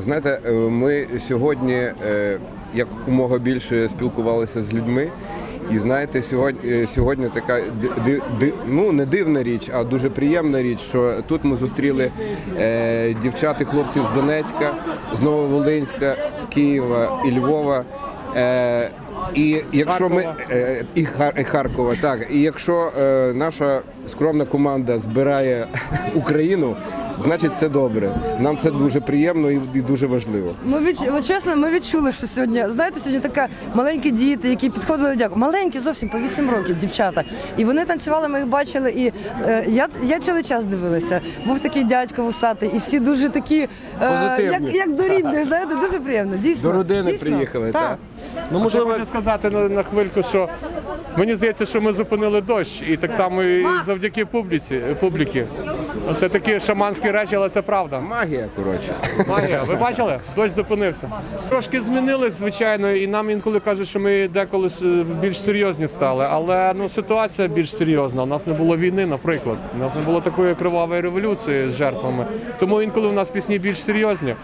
Знаєте, е, ми сьогодні е, як умога більше спілкувалися з людьми. І знаєте, сьогодні, е, сьогодні така ди- ди- ну не дивна річ, а дуже приємна річ, що тут ми зустріли е, дівчат і хлопців з Донецька, з Нововолинська, з Києва і Львова. Е, і якщо ми е, і Харкова, так і якщо е, наша скромна команда збирає Україну, значить це добре. Нам це дуже приємно і, і дуже важливо. Ми відч... от чесно, ми відчули, що сьогодні, знаєте, сьогодні така маленькі діти, які підходили дяку. Маленькі зовсім по 8 років, дівчата. І вони танцювали, ми їх бачили. І е, я, я цілий час дивилася. Був такий дядько вусатий, і всі дуже такі, е, як, як до рідних, знаєте, дуже приємно. Дійсно. До родини дійсно. приїхали, так. Ну, можливо, хочу сказати на, на хвильку, що мені здається, що ми зупинили дощ, і так само і завдяки публіці, публіки. Це такі шаманські речі, але це правда. Магія, коротше. Магія, ви бачили? Дощ зупинився. Трошки змінились, звичайно, і нам інколи кажуть, що ми деколи більш серйозні стали. Але ну ситуація більш серйозна. У нас не було війни, наприклад. У нас не було такої кривавої революції з жертвами. Тому інколи у нас пісні більш серйозні.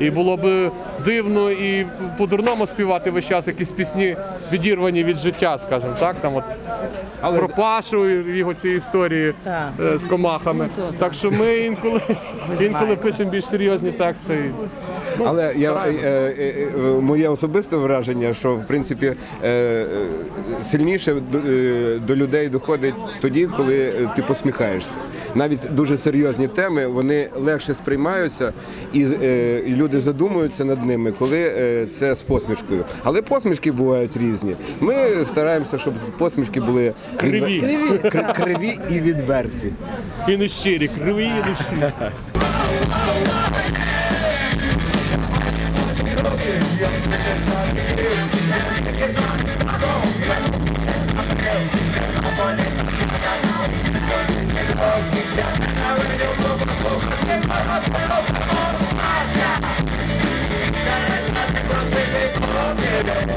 І було б дивно і по-дурному співати весь час якісь пісні відірвані від життя, скажімо так. Там от Але про Пашу і його ці історії Так. е, з комахами. Так що ми інколи, інколи пишемо більш серйозні тексти. І- Але я, е, е, е, моє особисте враження, що в принципі е, е, сильніше до, е, до людей доходить тоді, коли е, ти посміхаєшся. Навіть дуже серйозні теми вони легше сприймаються, і, е, і люди задумуються над ними, коли е, це з посмішкою. Але посмішки бувають різні. Ми стараємося, щоб посмішки були Криві. відвер- кри- криві і відверті. І не щирі, криві і не щирі. Yeah.